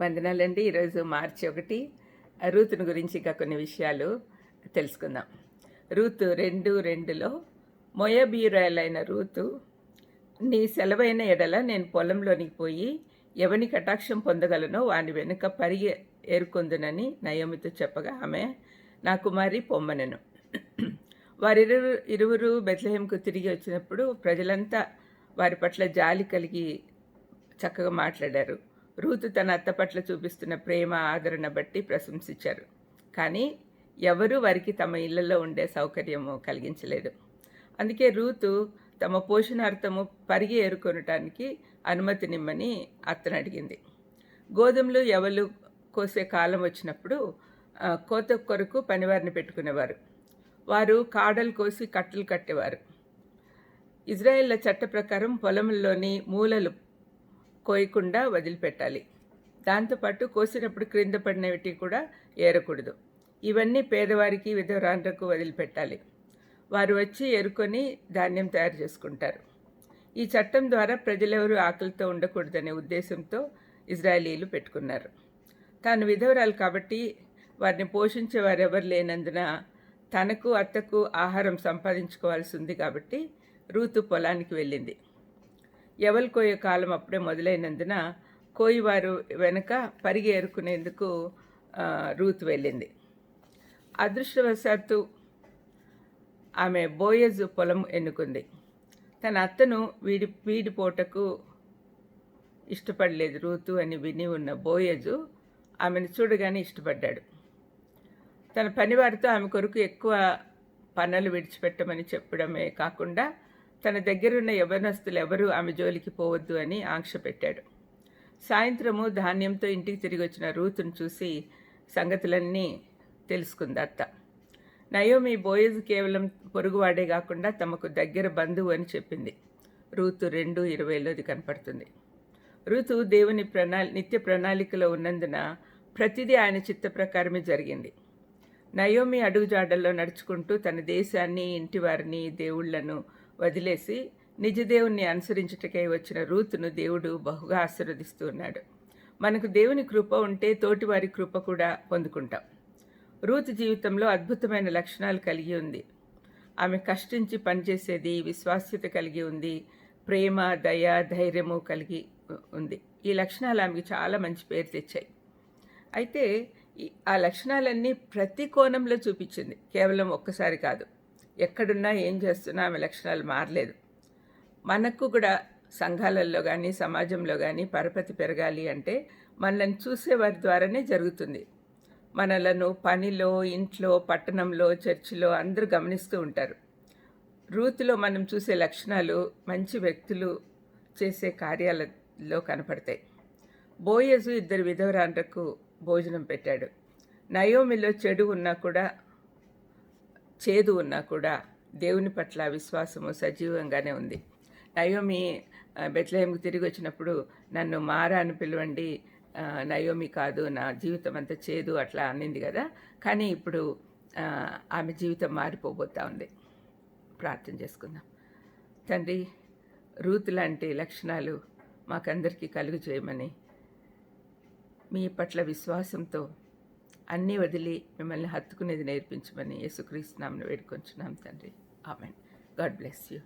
వందనాలండి. ఈరోజు మార్చి ఒకటి. రూతుని గురించి ఇంకా కొన్ని విషయాలు తెలుసుకుందాం. రూతు రెండు రెండులో మొయబీరాయలైన రూతు నీ సెలవైన ఎడల నేను పొలంలోనికి పోయి ఎవని కటాక్షం పొందగలనో వాని వెనుక పరిగె ఏరుకొందునని నయోమితో చెప్పగా ఆమె నా కుమారి పొమ్మనను. వారిరువురు ఇరువురు బెత్లహేంకు తిరిగి వచ్చినప్పుడు ప్రజలంతా వారి పట్ల జాలి కలిగి చక్కగా మాట్లాడారు. రూతు తన అత్త పట్ల చూపిస్తున్న ప్రేమ ఆదరణ బట్టి ప్రశంసించారు. కానీ ఎవరూ వారికి తమ ఇళ్ళలో ఉండే సౌకర్యము కలిగించలేదు. అందుకే రూతు తమ పోషణార్థము పరిగి ఏరుకొనటానికి అనుమతినిమ్మని అత్తను అడిగింది. గోధుమలు ఎవలు కోసే కాలం వచ్చినప్పుడు కోత కొరకు పనివారిని పెట్టుకునేవారు. వారు కాడలు కోసి కట్టలు కట్టేవారు. ఇజ్రాయెళ్ళ చట్ట ప్రకారం పొలంలోని మూలలు కోయకుండా వదిలిపెట్టాలి. దాంతోపాటు కోసినప్పుడు క్రింద పడినవి కూడా ఏరకూడదు. ఇవన్నీ పేదవారికి విధవరాండ్రకు వదిలిపెట్టాలి. వారు వచ్చి ఎరుకొని ధాన్యం తయారు చేసుకుంటారు. ఈ చట్టం ద్వారా ప్రజలెవరూ ఆకలితో ఉండకూడదనే ఉద్దేశంతో ఇజ్రాయేలీలు పెట్టుకున్నారు. తాను విధవరాలు కాబట్టి వారిని పోషించే వారెవరు లేనందున తనకు అత్తకు ఆహారం సంపాదించుకోవాల్సి ఉంది కాబట్టి రూతు పొలానికి వెళ్ళింది. ఎవలు కోయ కాలం అప్పుడే మొదలైనందున కోయివారు వెనుక పరిగి ఏరుకునేందుకు రూత్ వెళ్ళింది. అదృష్టవశాత్తు ఆమె బోయజ్ పొలం ఎన్నుకుంది. తన అత్తను వీడి వీడి పోటకు ఇష్టపడలేదు రూతు అని విని ఉన్న బోయజు ఆమెను చూడగానే ఇష్టపడ్డాడు. తన పనివారితో ఆమె కొరకు ఎక్కువ పనులు విడిచిపెట్టమని చెప్పడమే కాకుండా తన దగ్గరున్న యవనస్తులు ఎవరూ ఆమె జోలికి పోవద్దు అని ఆంక్ష పెట్టాడు. సాయంత్రము ధాన్యంతో ఇంటికి తిరిగి వచ్చిన రూతును చూసి సంగతులన్నీ తెలుసుకుంది అత్త. నయోమి బోయజ్ కేవలం పొరుగువాడే కాకుండా తమకు దగ్గర బంధువు అని చెప్పింది. రూతు రెండు ఇరవైలోది కనపడుతుంది. ఋతు దేవుని ప్రణా నిత్య ప్రణాళికలో ఉన్నందున ప్రతిదీ ఆయన చిత్త ప్రకారమే జరిగింది. నయోమి అడుగుజాడల్లో నడుచుకుంటూ తన దేశాన్ని ఇంటివారిని దేవుళ్ళను వదిలేసి నిజదేవుణ్ణి అనుసరించుటకై వచ్చిన రూతును దేవుడు బహుగా ఆశీర్వదిస్తూ ఉన్నాడు. మనకు దేవుని కృప ఉంటే తోటివారి కృప కూడా పొందుకుంటాం. రూతు జీవితంలో అద్భుతమైన లక్షణాలు కలిగి ఉంది. ఆమె కష్టించి పనిచేసేది విశ్వాస్యత కలిగి ఉంది ప్రేమ దయ ధైర్యము కలిగి ఉంది. ఈ లక్షణాలు ఆమెకి చాలా మంచి పేరు తెచ్చాయి. అయితే ఈ- ఆ లక్షణాలన్నీ ప్రతి కోణంలో చూపించింది. కేవలం ఒక్కసారి కాదు. ఎక్కడున్నా ఏం చేస్తున్నా ఆమె లక్షణాలు మారలేదు. మనకు కూడా సంఘాలలో కానీ సమాజంలో కానీ పరపతి పెరగాలి అంటే మనల్ని చూసేవారి ద్వారానే జరుగుతుంది. మనలను పనిలో ఇంట్లో పట్టణంలో చర్చిలో అందరూ గమనిస్తూ ఉంటారు. రూతులో మనం చూసే లక్షణాలు మంచి వ్యక్తులు చేసే కార్యాలలో కనపడతాయి. బోయజు ఇద్దరు విధవరాండ్రకు భోజనం పెట్టాడు. నయోమిలో చెడు ఉన్నా కూడా చేదు ఉన్నా కూడా దేవుని పట్ల విశ్వాసము సజీవంగానే ఉంది. నయోమి బెత్లహేమ్కి తిరిగి వచ్చినప్పుడు నన్ను మారా అని పిలవండి నయోమి కాదు నా జీవితం అంతా చేదు అట్లా అనింది కదా. కానీ ఇప్పుడు ఆమె జీవితం మారిపోబోతా ఉంది. ప్రార్థన చేసుకుందాం. తండ్రి రూత్ లాంటి లక్షణాలు మాకందరికీ కలుగు చేయమని మీ పట్ల విశ్వాసంతో అన్నీ వదిలి మిమ్మల్ని హత్తుకునేది నేర్పించమని యేసుక్రీస్తు నామను వేడుకొంచున్నాం తండ్రి. ఆమెన్. God bless you.